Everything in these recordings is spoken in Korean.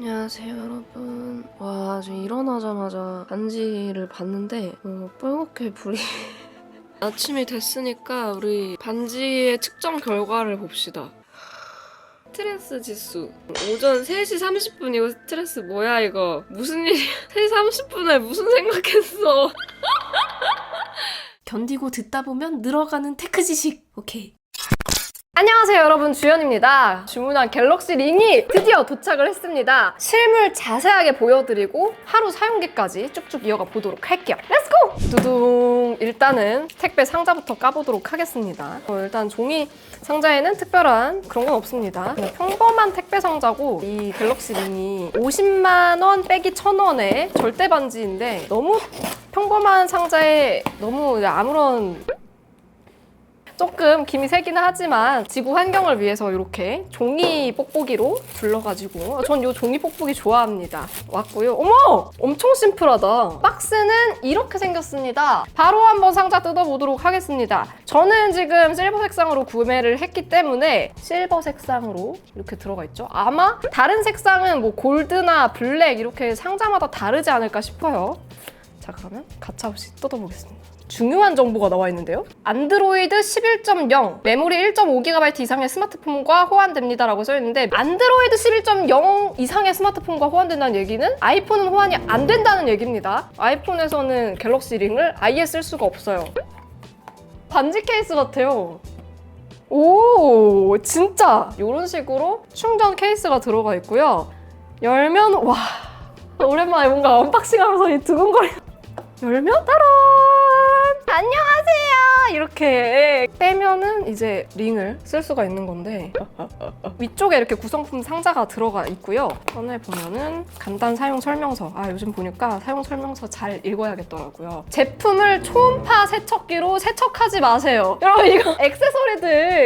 안녕하세요 여러분. 와 지금 일어나자마자 반지를 봤는데 어, 빨갛게 불이 아침이 됐으니까 우리 반지의 측정 결과를 봅시다. 스트레스 지수. 오전 3시 30분이고 스트레스 뭐야 이거? 무슨 일이야? 3시 30분에 무슨 생각했어? 견디고 듣다 보면 늘어가는 테크 지식. 오케이. 안녕하세요 여러분 주연입니다. 주문한 갤럭시 링이 드디어 도착을 했습니다. 실물 자세하게 보여드리고 하루 사용기까지 쭉쭉 이어가 보도록 할게요. 렛츠고! 두둥 일단은 택배 상자부터 까보도록 하겠습니다. 어, 일단 종이 상자에는 특별한 그런 건 없습니다. 그냥 평범한 택배 상자고 이 갤럭시 링이 50만 원 빼기 1,000원에 절대 반지인데 너무 평범한 상자에 너무 아무런 조금 김이 새기는 하지만 지구 환경을 위해서 이렇게 종이 뽁뽁이로 둘러가지고 전 이 종이 뽁뽁이 좋아합니다. 왔고요. 어머! 엄청 심플하다. 박스는 이렇게 생겼습니다. 바로 한번 상자 뜯어보도록 하겠습니다. 저는 지금 실버 색상으로 구매를 했기 때문에 실버 색상으로 이렇게 들어가 있죠. 아마 다른 색상은 뭐 골드나 블랙 이렇게 상자마다 다르지 않을까 싶어요. 자 그러면 가차없이 뜯어보겠습니다. 중요한 정보가 나와 있는데요. 안드로이드 11.0 메모리 1.5GB 이상의 스마트폰과 호환됩니다라고 써 있는데 안드로이드 11.0 이상의 스마트폰과 호환된다는 얘기는 아이폰은 호환이 안 된다는 얘기입니다. 아이폰에서는 갤럭시 링을 아예 쓸 수가 없어요. 반지 케이스 같아요. 오, 진짜 이런 식으로 충전 케이스가 들어가 있고요. 열면 와 오랜만에 뭔가 언박싱 하면서 이 두근거리. 열면 따란 안녕하세요. 이렇게 빼면은 이제 링을 쓸 수가 있는 건데 위쪽에 이렇게 구성품 상자가 들어가 있고요. 전에 보면은 간단 사용 설명서. 아 요즘 보니까 사용 설명서 잘 읽어야겠더라고요. 제품을 초음파 세척기로 세척하지 마세요. 여러분 이거 액세서리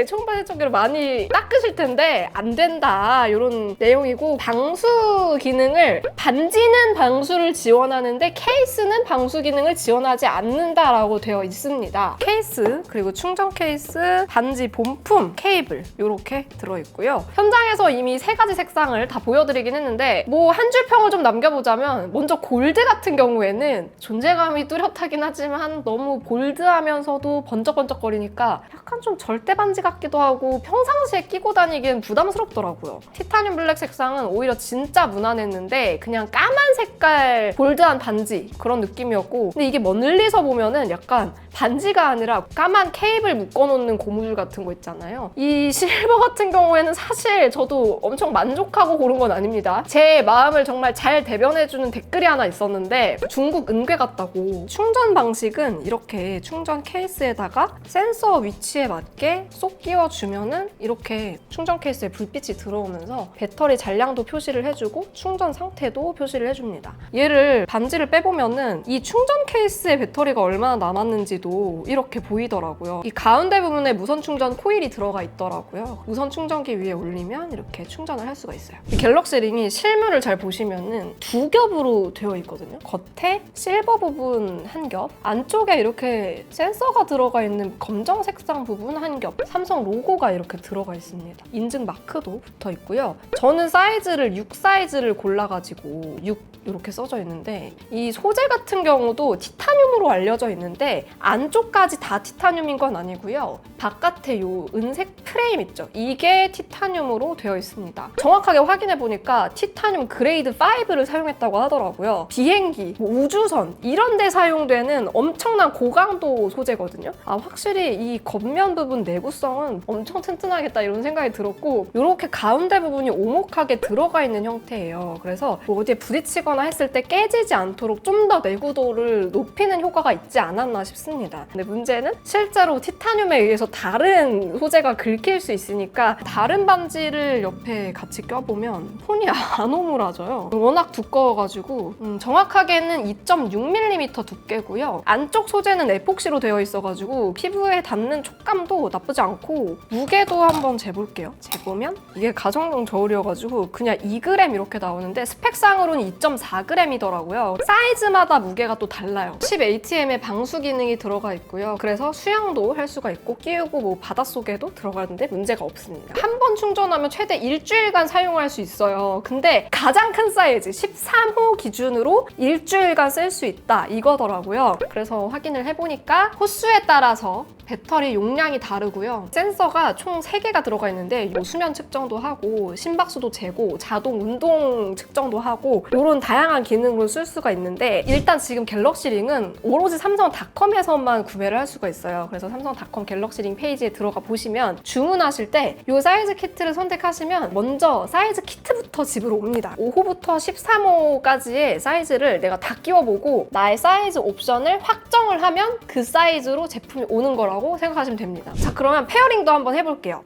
들 초음파 세척기로 많이 닦으실 텐데 안 된다 이런 내용이고 방수 기능을 반지는 방수를 지원하는데 케이스는 방수 기능을 지원하지 않는다라고 되어 있습니다. 케이스 그리고 충전 케이스, 반지 본품, 케이블 이렇게 들어있고요. 현장에서 이미 세 가지 색상을 다 보여드리긴 했는데 뭐 한 줄 평을 좀 남겨보자면 먼저 골드 같은 경우에는 존재감이 뚜렷하긴 하지만 너무 볼드하면서도 번쩍번쩍거리니까 약간 좀 절대 반지 같 기도 하고 평상시에 끼고 다니기엔 부담스럽더라고요. 티타늄 블랙 색상은 오히려 진짜 무난했는데 그냥 까만 색깔 볼드한 반지 그런 느낌이었고 근데 이게 멀리서 보면은 약간 반지가 아니라 까만 케이블 묶어놓는 고무줄 같은 거 있잖아요. 이 실버 같은 경우에는 사실 저도 엄청 만족하고 고른 건 아닙니다. 제 마음을 정말 잘 대변해주는 댓글이 하나 있었는데 중국 은괴 같다고 충전 방식은 이렇게 충전 케이스에다가 센서 위치에 맞게 쏙 끼워주면은 이렇게 충전 케이스에 불빛이 들어오면서 배터리 잔량도 표시를 해주고 충전 상태도 표시를 해줍니다. 얘를 반지를 빼보면은 이 충전 케이스에 배터리가 얼마나 남았는지도 이렇게 보이더라고요. 이 가운데 부분에 무선 충전 코일이 들어가 있더라고요. 무선 충전기 위에 올리면 이렇게 충전을 할 수가 있어요. 이 갤럭시 링이 실물을 잘 보시면은 두 겹으로 되어 있거든요. 겉에 실버 부분 한 겹, 안쪽에 이렇게 센서가 들어가 있는 검정 색상 부분 한 겹, 삼성 로고가 이렇게 들어가 있습니다. 인증 마크도 붙어 있고요. 저는 사이즈를 6 사이즈를 골라가지고 6 이렇게 써져 있는데 이 소재 같은 경우도 티타늄으로 알려져 있는데 안쪽까지 다 티타늄인 건 아니고요. 바깥에 요 은색 프레임 있죠. 이게 티타늄으로 되어 있습니다. 정확하게 확인해 보니까 티타늄 그레이드 5를 사용했다고 하더라고요. 비행기, 뭐 우주선 이런 데 사용되는 엄청난 고강도 소재거든요. 아 확실히 이 겉면 부분 내구성 은 엄청 튼튼하겠다 이런 생각이 들었고 이렇게 가운데 부분이 오목하게 들어가 있는 형태예요. 그래서 뭐 어디에 부딪히거나 했을 때 깨지지 않도록 좀 더 내구도를 높이는 효과가 있지 않았나 싶습니다. 근데 문제는 실제로 티타늄에 의해서 다른 소재가 긁힐 수 있으니까 다른 반지를 옆에 같이 껴보면 폰이 안 오므라져요. 워낙 두꺼워가지고 음, 정확하게는 2.6mm 두께고요. 안쪽 소재는 에폭시로 되어 있어가지고 피부에 닿는 촉감도 나쁘지 않고 무게도 한번 재볼게요. 재보면 이게 가정용 저울이어가지고 그냥 2g 이렇게 나오는데 스펙상으로는 2.4g이더라고요. 사이즈마다 무게가 또 달라요. 10ATM의 방수 기능이 들어가 있고요. 그래서 수영도 할 수가 있고 끼우고 뭐 바닷속에도 들어가는데 문제가 없습니다. 한 번 충전하면 최대 일주일간 사용할 수 있어요. 근데 가장 큰 사이즈 13호 기준으로 일주일간 쓸 수 있다 이거더라고요. 그래서 확인을 해보니까 호수에 따라서 배터리 용량이 다르고요. 센서가 총 3개가 들어가 있는데 요 수면 측정도 하고 심박수도 재고 자동 운동 측정도 하고 이런 다양한 기능으로 쓸 수가 있는데 일단 지금 갤럭시 링은 오로지 삼성 닷컴에서만 구매를 할 수가 있어요. 그래서 삼성 닷컴 갤럭시 링 페이지에 들어가 보시면 주문하실 때 이 사이즈 키트를 선택하시면 먼저 사이즈 키트부터 집으로 옵니다. 5호부터 13호까지의 사이즈를 내가 다 끼워보고 나의 사이즈 옵션을 확정을 하면 그 사이즈로 제품이 오는 거라고 생각하시면 됩니다. 자, 그러면 페어링도 한번 해볼게요.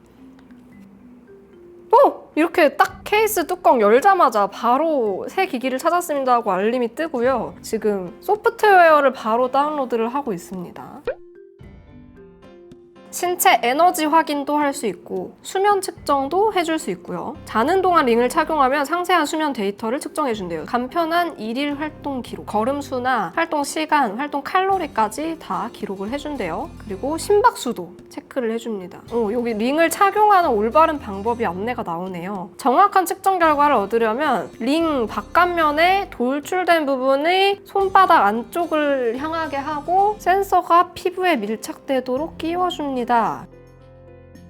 오! 이렇게 딱 케이스 뚜껑 열자마자 바로 새 기기를 찾았습니다 하고 알림이 뜨고요. 지금 소프트웨어를 바로 다운로드를 하고 있습니다. 신체 에너지 확인도 할 수 있고 수면 측정도 해줄 수 있고요. 자는 동안 링을 착용하면 상세한 수면 데이터를 측정해 준대요. 간편한 일일 활동 기록, 걸음 수나 활동 시간, 활동 칼로리까지 다 기록을 해준대요. 그리고 심박수도 체크를 해줍니다. 어, 여기 링을 착용하는 올바른 방법이 안내가 나오네요. 정확한 측정 결과를 얻으려면 링 바깥면에 돌출된 부분의 손바닥 안쪽을 향하게 하고 센서가 피부에 밀착되도록 끼워줍니다.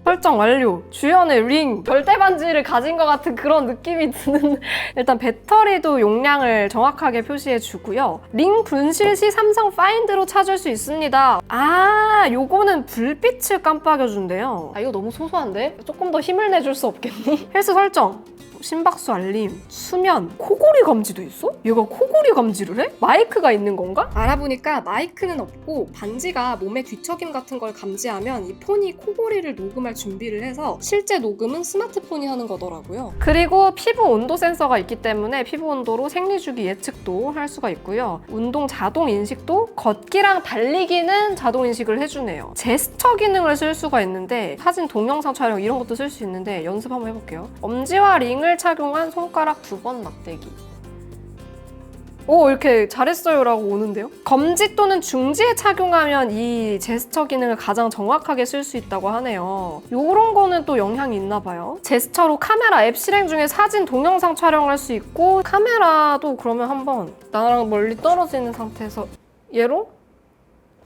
설정 완료. 주연의 링, 절대 반지를 가진 것 같은 그런 느낌이 드는. 일단 배터리도 용량을 정확하게 표시해 주고요. 링 분실 시 삼성 파인드로 찾을 수 있습니다. 아, 요거는 불빛을 깜빡여 준대요. 아, 이거 너무 소소한데? 조금 더 힘을 내줄 수 없겠니? 헬스 설정. 심박수 알림, 수면, 코골이 감지도 있어? 얘가 코골이 감지를 해? 마이크가 있는 건가? 알아보니까 마이크는 없고 반지가 몸의 뒤척임 같은 걸 감지하면 이 폰이 코골이를 녹음할 준비를 해서 실제 녹음은 스마트폰이 하는 거더라고요. 그리고 피부 온도 센서가 있기 때문에 피부 온도로 생리주기 예측도 할 수가 있고요. 운동 자동 인식도 걷기랑 달리기는 자동 인식을 해주네요. 제스처 기능을 쓸 수가 있는데 사진 동영상 촬영 이런 것도 쓸 수 있는데 연습 한번 해볼게요. 엄지와 링을 착용한 손가락 두 번 막대기. 오 이렇게 잘했어요 라고 오는데요. 검지 또는 중지에 착용하면 이 제스처 기능을 가장 정확하게 쓸 수 있다고 하네요. 요런 거는 또 영향이 있나 봐요. 제스처로 카메라 앱 실행 중에 사진, 동영상 촬영을 할수 있고 카메라도 그러면 한번 나랑 멀리 떨어지는 상태에서 얘로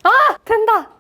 아 된다.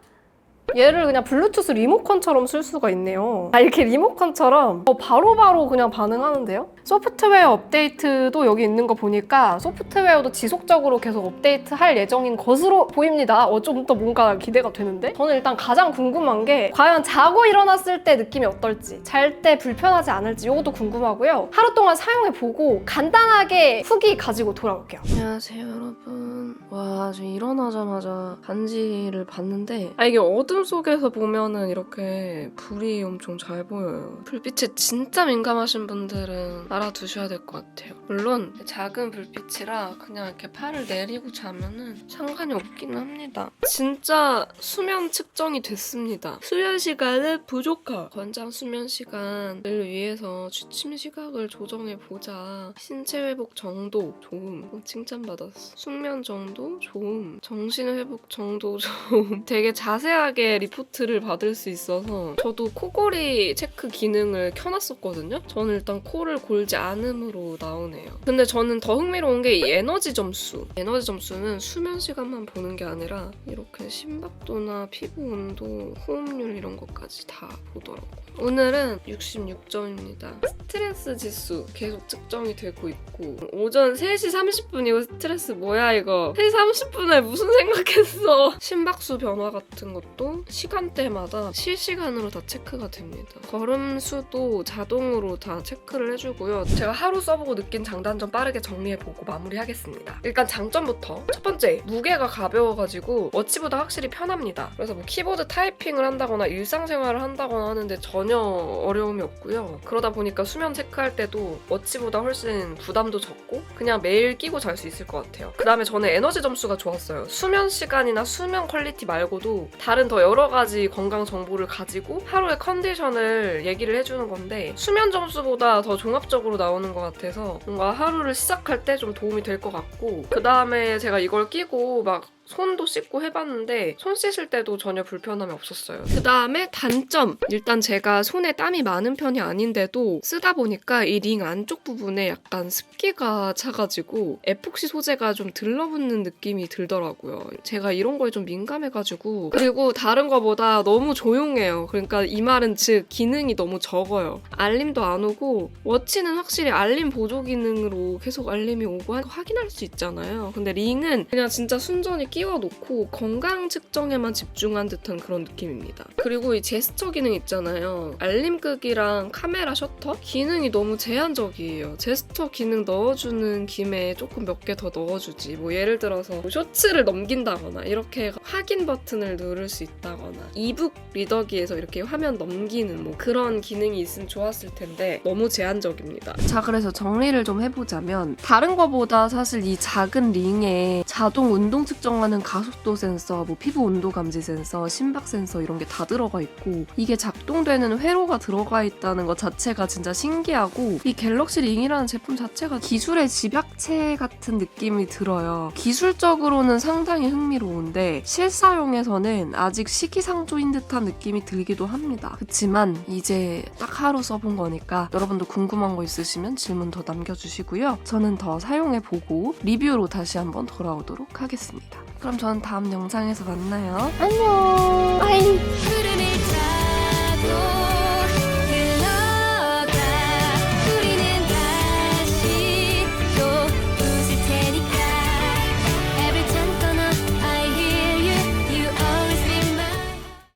얘를 그냥 블루투스 리모컨처럼 쓸 수가 있네요. 아, 이렇게 리모컨처럼 어, 바로 바로 그냥 반응하는데요? 소프트웨어 업데이트도 여기 있는 거 보니까 소프트웨어도 지속적으로 계속 업데이트 할 예정인 것으로 보입니다. 어, 좀 더 뭔가 기대가 되는데? 저는 일단 가장 궁금한 게 과연 자고 일어났을 때 느낌이 어떨지, 잘 때 불편하지 않을지 이것도 궁금하고요. 하루 동안 사용해보고 간단하게 후기 가지고 돌아올게요. 안녕하세요 여러분 와 지금 일어나자마자 반지를 봤는데 아 이게 어둠 속에서 보면은 이렇게 불이 엄청 잘 보여요. 불빛에 진짜 민감하신 분들은 알아두셔야 될 것 같아요. 물론 작은 불빛이라 그냥 이렇게 팔을 내리고 자면은 상관이 없기는 합니다. 진짜 수면 측정이 됐습니다. 수면 시간은 부족하 권장 수면 시간을 위해서 취침 시각을 조정해 보자. 신체 회복 정도 좋음 어, 칭찬받았어. 숙면 정도 좋음 정신 회복 정도 좋음 되게 자세하게 리포트를 받을 수 있어서 저도 코골이 체크 기능을 켜놨었거든요. 저는 일단 코를 골지 않음으로 나오네요. 근데 저는 더 흥미로운 게 이 에너지 점수. 에너지 점수는 수면 시간만 보는 게 아니라 이렇게 심박도나 피부 온도 호흡률 이런 것까지 다 보더라고요. 오늘은 66점입니다. 스트레스 지수 계속 측정이 되고 있고 오전 3시 30분 이거 스트레스 뭐야 이거? 3시 30분에 무슨 생각했어? 심박수 변화 같은 것도 시간대마다 실시간으로 다 체크가 됩니다. 걸음 수도 자동으로 다 체크를 해주고요. 제가 하루 써보고 느낀 장단점 빠르게 정리해보고 마무리하겠습니다. 일단 장점부터 첫 번째 무게가 가벼워가지고 워치보다 확실히 편합니다. 그래서 뭐 키보드 타이핑을 한다거나 일상생활을 한다거나 하는데 전혀 어려움이 없고요. 그러다 보니까 수면 체크할 때도 워치보다 훨씬 부담도 적고 그냥 매일 끼고 잘 수 있을 것 같아요. 그 다음에 저는 에너지 점수가 좋았어요. 수면 시간이나 수면 퀄리티 말고도 다른 더 여러 가지 건강 정보를 가지고 하루의 컨디션을 얘기를 해주는 건데 수면 점수보다 더 종합적으로 나오는 것 같아서 뭔가 하루를 시작할 때 좀 도움이 될 것 같고 그 다음에 제가 이걸 끼고 막 손도 씻고 해봤는데 손 씻을 때도 전혀 불편함이 없었어요. 그 다음에 단점 일단 제가 손에 땀이 많은 편이 아닌데도 쓰다 보니까 이 링 안쪽 부분에 약간 습기가 차가지고 에폭시 소재가 좀 들러붙는 느낌이 들더라고요. 제가 이런 거에 좀 민감해가지고 그리고 다른 거보다 너무 조용해요. 그러니까 이 말은 즉 기능이 너무 적어요. 알림도 안 오고 워치는 확실히 알림 보조 기능으로 계속 알림이 오고 하- 확인할 수 있잖아요. 근데 링은 그냥 진짜 순전히 끼워 놓고 건강 측정에만 집중한 듯한 그런 느낌입니다. 그리고 이 제스처 기능 있잖아요. 알림 끄기랑 카메라 셔터 기능이 너무 제한적이에요. 제스처 기능 넣어주는 김에 조금 몇 개 더 넣어주지. 뭐 예를 들어서 뭐 쇼츠를 넘긴다거나 이렇게 확인 버튼을 누를 수 있다거나 이북 리더기에서 이렇게 화면 넘기는 뭐 그런 기능이 있으면 좋았을 텐데 너무 제한적입니다. 자 그래서 정리를 좀 해보자면 다른 거보다 사실 이 작은 링에 자동 운동 측정 하는 가속도 센서, 뭐 피부 온도 감지 센서, 심박 센서 이런 게 다 들어가 있고 이게 작동되는 회로가 들어가 있다는 것 자체가 진짜 신기하고 이 갤럭시 링이라는 제품 자체가 기술의 집약체 같은 느낌이 들어요. 기술적으로는 상당히 흥미로운데 실사용에서는 아직 시기상조인 듯한 느낌이 들기도 합니다. 그렇지만 이제 딱 하루 써본 거니까 여러분도 궁금한 거 있으시면 질문 더 남겨주시고요. 저는 더 사용해보고 리뷰로 다시 한번 돌아오도록 하겠습니다. 그럼 저는 다음 영상에서 만나요. 안녕. 바이.